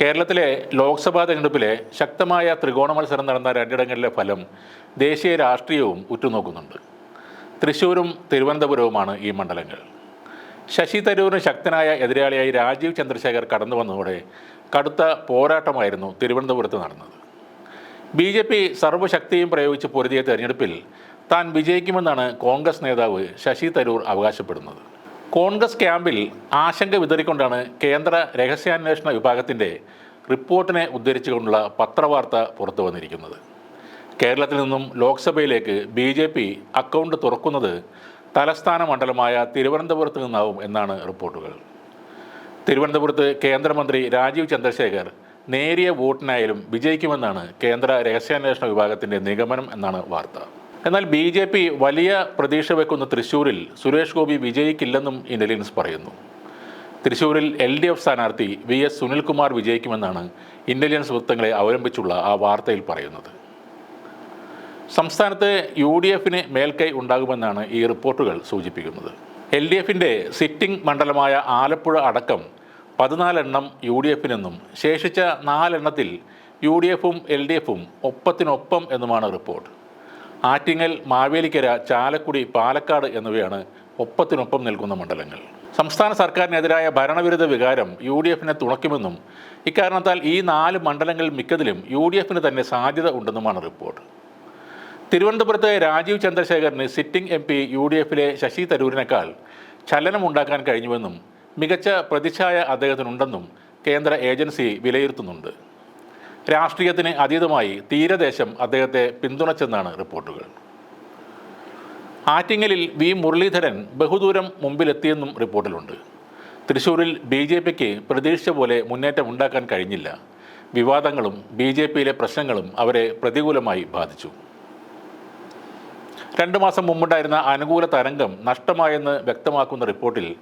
കേരളത്തിലെ ലോക്സഭാ തെരഞ്ഞെടുപ്പിലെ ശക്തമായ ത്രികോണ മത്സരം നടന്ന രണ്ടിടങ്ങളിലെ ഫലം ദേശീയ രാഷ്ട്രീയവും ഉറ്റുനോക്കുന്നുണ്ട്. തൃശ്ശൂരും തിരുവനന്തപുരവുമാണ് ഈ മണ്ഡലങ്ങൾ. ശശി തരൂരിന് ശക്തനായ എതിരാളിയായി രാജീവ് ചന്ദ്രശേഖർ കടന്നു വന്നതോടെ കടുത്ത പോരാട്ടമായിരുന്നു തിരുവനന്തപുരത്ത് നടന്നത്. ബി ജെ പി സർവശക്തിയും പ്രയോഗിച്ച് പൊരുതിയ തെരഞ്ഞെടുപ്പിൽ താൻ വിജയിക്കുമെന്നാണ് കോൺഗ്രസ് നേതാവ് ശശി തരൂർ അവകാശപ്പെടുന്നത്. കോൺഗ്രസ് ക്യാമ്പിൽ ആശങ്ക വിതറിക്കൊണ്ടാണ് കേന്ദ്ര രഹസ്യാന്വേഷണ വിഭാഗത്തിന്റെ റിപ്പോർട്ടിനെ ഉദ്ധരിച്ചുകൊണ്ടുള്ള പത്രവാർത്ത പുറത്തു വന്നിരിക്കുന്നത്. കേരളത്തിൽ നിന്നും ലോക്സഭയിലേക്ക് ബി ജെ പി അക്കൗണ്ട് തുറക്കുന്നത് തലസ്ഥാന മണ്ഡലമായ തിരുവനന്തപുരത്ത് നിന്നാവും എന്നാണ് റിപ്പോർട്ടുകൾ. തിരുവനന്തപുരത്ത് കേന്ദ്രമന്ത്രി രാജീവ് ചന്ദ്രശേഖർ നേരിയ വോട്ടിനായാലും വിജയിക്കുമെന്നാണ് കേന്ദ്ര രഹസ്യാന്വേഷണ വിഭാഗത്തിന്റെ നിഗമനം എന്നാണ് വാർത്ത. എന്നാൽ ബി ജെ പി വലിയ പ്രതീക്ഷ വെക്കുന്ന തൃശ്ശൂരിൽ സുരേഷ് ഗോപി വിജയിക്കില്ലെന്നും ഇന്റലിജൻസ് പറയുന്നു. തൃശ്ശൂരിൽ എൽ ഡി എഫ് സ്ഥാനാർത്ഥി വി എസ് സുനിൽകുമാർ വിജയിക്കുമെന്നാണ് ഇന്റലിജൻസ് വൃത്തങ്ങളെ അവലംബിച്ചുള്ള ആ വാർത്തയിൽ പറയുന്നത്. സംസ്ഥാനത്ത് യു ഡി എഫിന് മേൽക്കൈ ഉണ്ടാകുമെന്നാണ് ഈ റിപ്പോർട്ടുകൾ സൂചിപ്പിക്കുന്നത്. എൽ ഡി എഫിന്റെ സിറ്റിംഗ് മണ്ഡലമായ ആലപ്പുഴ അടക്കം പതിനാലെണ്ണം യു ഡി എഫിനെന്നും ശേഷിച്ച നാലെണ്ണത്തിൽ യു ഡി എഫും എൽ ഡി എഫും ഒപ്പത്തിനൊപ്പം എന്നുമാണ് റിപ്പോർട്ട്. ആറ്റിങ്ങൽ മാവേലിക്കര ചാലക്കുടി പാലക്കാട് എന്നിവയാണ് ഒപ്പത്തിനൊപ്പം നിൽക്കുന്ന മണ്ഡലങ്ങൾ. സംസ്ഥാന സർക്കാരിനെതിരായ ഭരണവിരുദ്ധ വികാരം യു ഡി എഫിനെ തുണയ്ക്കുമെന്നും ഇക്കാരണത്താൽ ഈ നാല് മണ്ഡലങ്ങളിൽ മിക്കതിലും യു ഡി എഫിന് തന്നെ സാധ്യത ഉണ്ടെന്നുമാണ് റിപ്പോർട്ട്. തിരുവനന്തപുരത്തെ Rajeev ചന്ദ്രശേഖറിന് sitting M P U D എഫിലെ ശശി തരൂരിനേക്കാൾ ചലനമുണ്ടാക്കാൻ കഴിഞ്ഞുവെന്നും മികച്ച പ്രതിച്ഛായ അദ്ദേഹത്തിനുണ്ടെന്നും കേന്ദ്ര ഏജൻസി വിലയിരുത്തുന്നുണ്ട്. രാഷ്ട്രീയത്തിന് അതീതമായി തീരദേശം അദ്ദേഹത്തെ പിന്തുണച്ചെന്നാണ് റിപ്പോർട്ടുകൾ. ആറ്റിങ്ങലിൽ വി മുരളീധരൻ ബഹുദൂരം മുമ്പിലെത്തിയെന്നും റിപ്പോർട്ടിലുണ്ട്. തൃശൂരിൽ ബി ജെ പിക്ക് പ്രതീക്ഷ പോലെ മുന്നേറ്റം ഉണ്ടാക്കാൻ കഴിഞ്ഞില്ല. വിവാദങ്ങളും ബി ജെ പിയിലെ പ്രശ്നങ്ങളും അവരെ പ്രതികൂലമായി ബാധിച്ചു. രണ്ടു മാസം മുമ്പുണ്ടായിരുന്ന അനുകൂല തരംഗം നഷ്ടമായെന്ന് വ്യക്തമാക്കുന്ന റിപ്പോർട്ടിൽ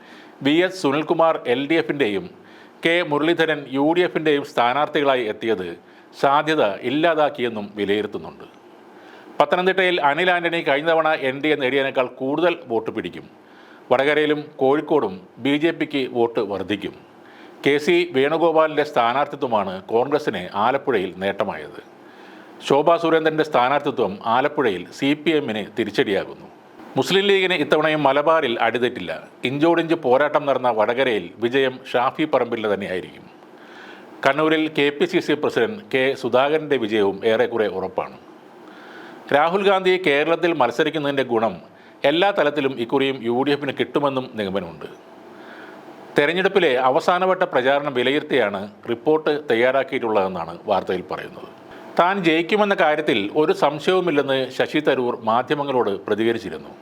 V S Sunilkumar L D എഫിന്റെയും K Muraleedharan U D എഫിന്റെയും സ്ഥാനാർത്ഥികളായി എത്തിയത് സാധ്യത ഇല്ലാതാക്കിയെന്നും വിലയിരുത്തുന്നുണ്ട്. പത്തനംതിട്ടയിൽ അനിൽ ആന്റണി കഴിഞ്ഞ തവണ എൻ ഡി എ നേടിയതിനേക്കാൾ കൂടുതൽ വോട്ട് പിടിക്കും. വടകരയിലും കോഴിക്കോടും ബി ജെ പിക്ക് വോട്ട് വർദ്ധിക്കും. കെ സി വേണുഗോപാലിന്റെ സ്ഥാനാർത്ഥിത്വമാണ് കോൺഗ്രസിന് ആലപ്പുഴയിൽ നേട്ടമായത്. ശോഭാ സുരേന്ദ്രന്റെ സ്ഥാനാർത്ഥിത്വം ആലപ്പുഴയിൽ സി പി എമ്മിന് തിരിച്ചടിയാകുന്നു. മുസ്ലിം ലീഗിന് ഇത്തവണയും മലബാറിൽ അടിതെറ്റില്ല. ഇഞ്ചോടിഞ്ച് പോരാട്ടം നടന്ന വടകരയിൽ വിജയം ഷാഫി പറമ്പിലിന് തന്നെയായിരിക്കും. കണ്ണൂരിൽ K P C C president K സുധാകരന്റെ വിജയവും ഏറെക്കുറെ ഉറപ്പാണ്. രാഹുൽ ഗാന്ധി കേരളത്തിൽ മത്സരിക്കുന്നതിന്റെ ഗുണം എല്ലാ തലത്തിലും ഇക്കുറിയും യു ഡി എഫിന് കിട്ടുമെന്നും നിഗമനമുണ്ട്. തെരഞ്ഞെടുപ്പിലെ അവസാനവട്ട പ്രചാരണം വിലയിരുത്തിയാണ് റിപ്പോർട്ട് തയ്യാറാക്കിയിട്ടുള്ളതെന്നാണ് വാർത്തയിൽ പറയുന്നത്. താൻ ജയിക്കുമെന്ന കാര്യത്തിൽ ഒരു സംശയവുമില്ലെന്ന് ശശി തരൂർ മാധ്യമങ്ങളോട് പ്രതികരിച്ചിരുന്നു.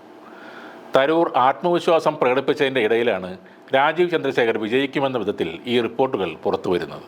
തരൂർ ആത്മവിശ്വാസം പ്രകടിപ്പിച്ചതിന്റെ ഇടയിലാണ് രാജീവ് ചന്ദ്രശേഖർ വിജയിക്കുമെന്ന വിധത്തിൽ ഈ റിപ്പോർട്ടുകൾ പുറത്തുവരുന്നത്.